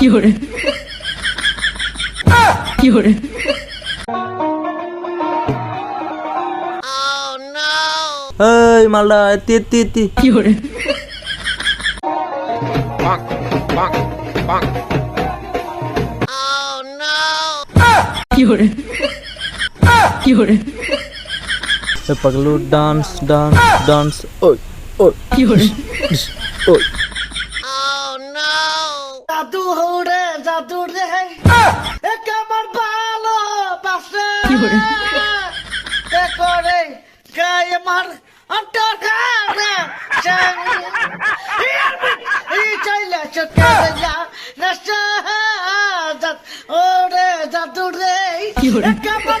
有人，有人， এই মালটা তি তি তি 有人， bonk, bonk, bonk. 有人，有人， এ পাগলু ডান্স ডান্স ডান্স ওই ওই 有人， ওই জাদু কেমন ভালো বাসে করে? গায়ে মার ওরে জাদু রে কেমন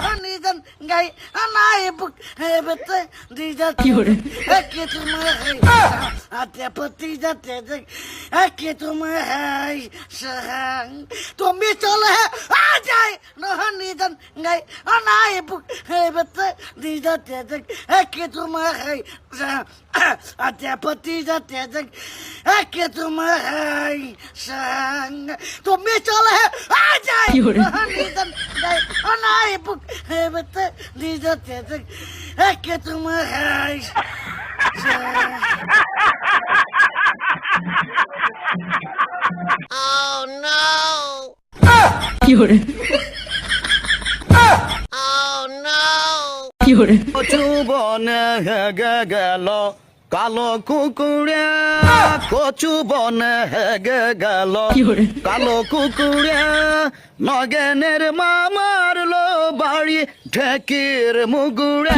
গাই আনাই বুক হেবতে দিজা কি করে? একে তোমায় আতে পতিজা তেজে একে তোমায় সাং তুমি চলে আ যাই নিজন গাই আনাই বুক হেবতে দিজা তেজে একে তোমায় আতে পতিজা তেজে একে তোমায় সাং তুমি চলে আ যাই কি করে? please don't é que I get to my eyes. Oh no! Fiore. Oh não! no! O চুবনে হেগে গেল কালো কুকুরে কচু বনে হেগে গেল কালো কুকুরে নগেনের মামা বাড়ি ঢেকির মুগুড়া।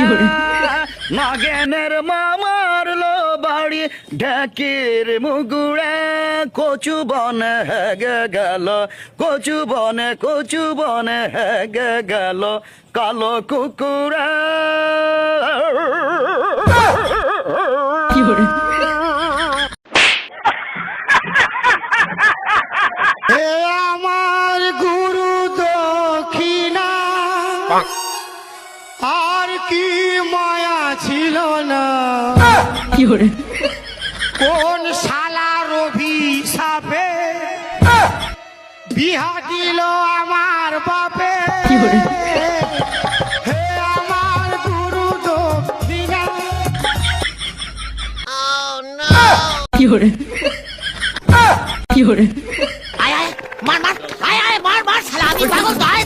নাগেনের মামারলো মামার লো বাড়ি ঢেকির মুগুড়া। কচু বনে হেগে গেল কচু বনে কচু বনে হেগে গেল কালো কুকুরে। আর কি মায়া ছিল না? কোন শালা রবি সাপে? বিহা দিল আমার বাপে। কি হরে কি হরে আয় আয় মার মার আয় আয় মার মার শালা আমি পাগল আয়